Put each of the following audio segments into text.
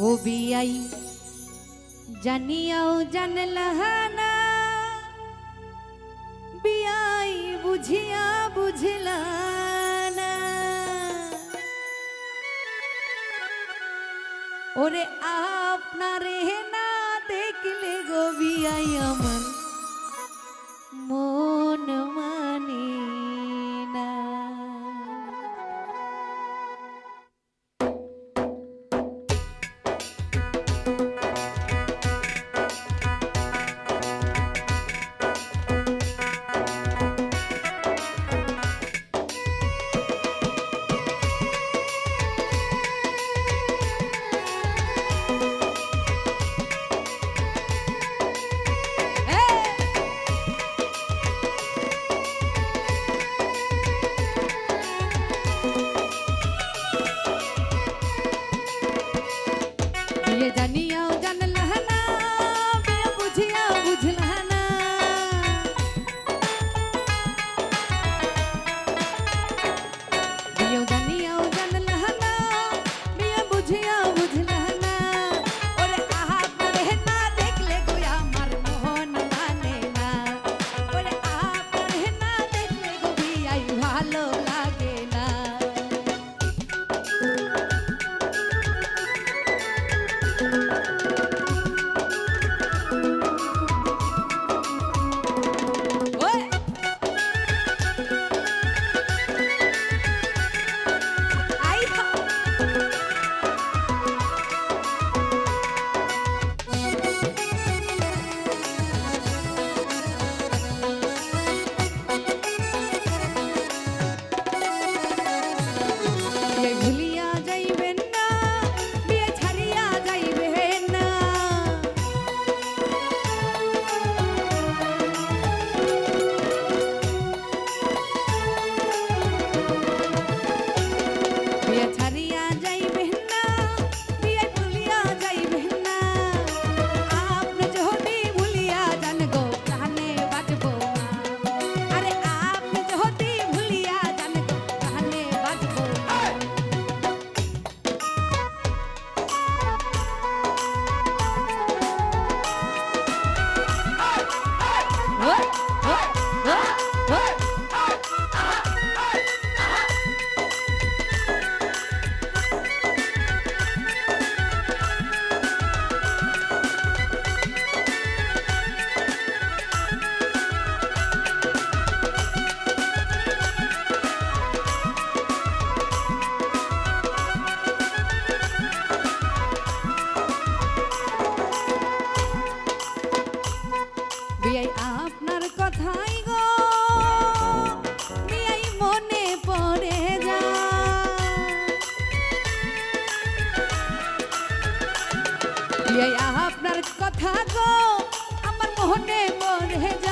ও বিআই জানিয়াও জানলাহ না বিআই বুঝিয়া বুঝলা না ওরে আপনারে না দেখলে গো বিআই আমার মোহনে মরে যা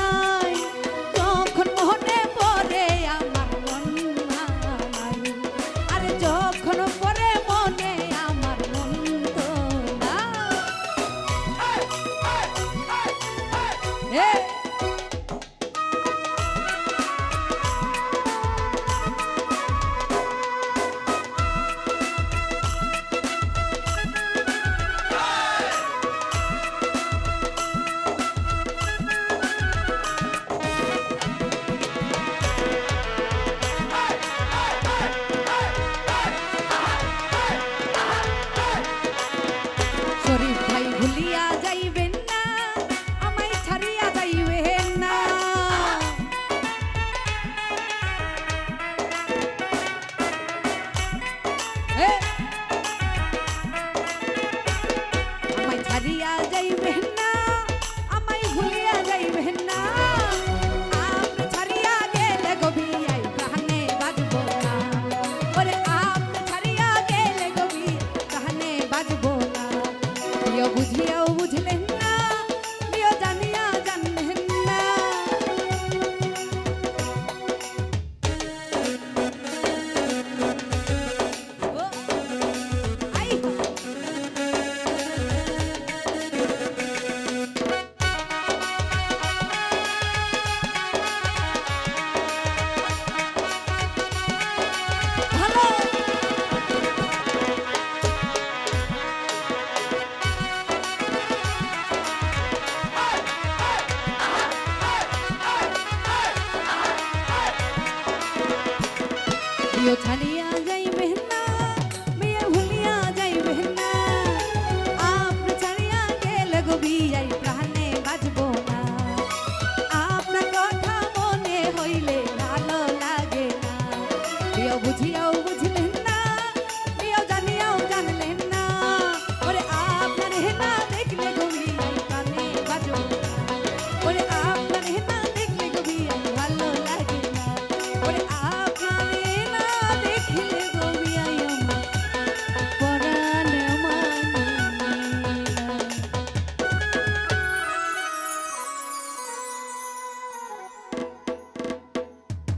ছাড়িয়ে